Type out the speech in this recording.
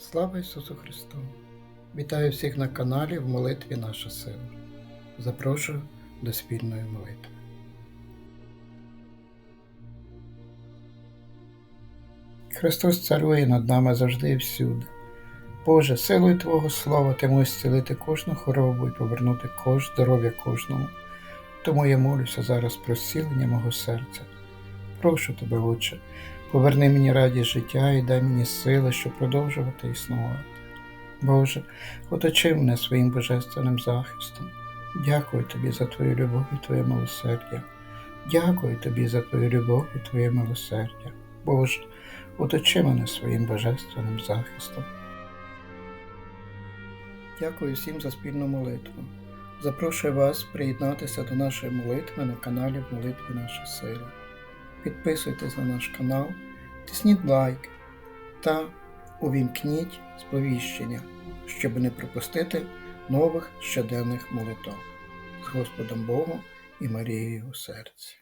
Слава Ісусу Христу! Вітаю всіх на каналі в молитві Наша сила. Запрошую до спільної молитви. Христос царує над нами завжди і всюди. Боже, силою Твого Слова Ти можеш зцілити кожну хворобу і повернути кож здоров'я кожному. Тому я молюся зараз про зцілення мого серця. Прошу тебе, Отче, поверни мені радість життя і дай мені сили, щоб продовжувати існувати. Боже, оточи мене своїм божественним захистом. Дякую тобі за твою любов і твоє милосердя. Дякую тобі за твою любов і твоє милосердя. Боже, оточи мене своїм божественним захистом. Дякую всім за спільну молитву. Запрошую вас приєднатися до нашої молитви на каналі в молитві Наша Сила. Підписуйтесь на наш канал, тисніть лайк та увімкніть сповіщення, щоб не пропустити нових щоденних молитв з Господом Богом і Марією у серці.